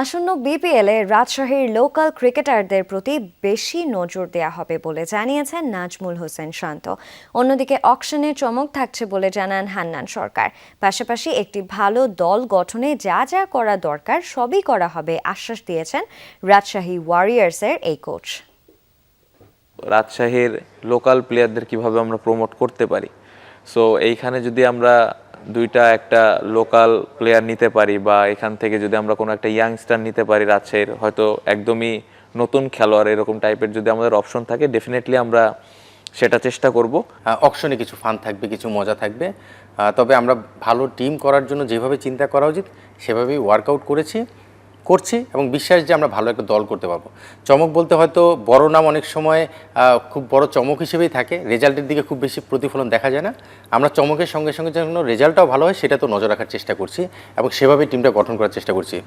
আসন্ন বিপিএলে রাজশাহীর লোকাল ক্রিকেটারদের প্রতি বেশি নজর দেওয়া হবে বলে জানিয়েছেন নাজমুল হোসেন শান্ত। অন্যদিকে অকশনে চমক থাকছে বলে জানান হান্নান সরকার। পাশাপাশি একটি ভালো দল গঠনে যা যা করা দরকার সবই করা হবে আশ্বাস দিয়েছেন রাজশাহী ওয়ারিয়ার্সের এই কোচ রাজশাহীর লোকাল প্লেয়ারদের কীভাবে আমরা প্রমোট করতে পারি? সো এইখানে যদি আমরা দুইটা একটা লোকাল প্লেয়ার নিতে পারি বা এখান থেকে যদি আমরা কোনো একটা ইয়াংস্টার নিতে পারি রাজশাহীর, হয়তো একদমই নতুন খেলোয়াড় এরকম টাইপের যদি আমাদের অপশন থাকে ডেফিনেটলি আমরা সেটা চেষ্টা করব। অপশনে কিছু ফান থাকবে, কিছু মজা থাকবে। তবে আমরা ভালো টিম করার জন্য যেভাবে চিন্তা করা উচিত, সেভাবেই ওয়ার্কআউট করেছি। করছি এবং বিশ্বাস যে আমরা ভালো একটা দল করতে পারব। চমক বলতে হয়তো বড় নাম অনেক সময় খুব বড় চমক হিসেবেই থাকে, রেজাল্টের দিকে খুব বেশি প্রতিফলন দেখা যায় না। আমরা চমকের সঙ্গে সঙ্গে যেন রেজাল্টটাও ভালো হয়, সেটা তো নজর রাখার চেষ্টা করছি এবং সেভাবেই টিমটা গঠন করার চেষ্টা করছি।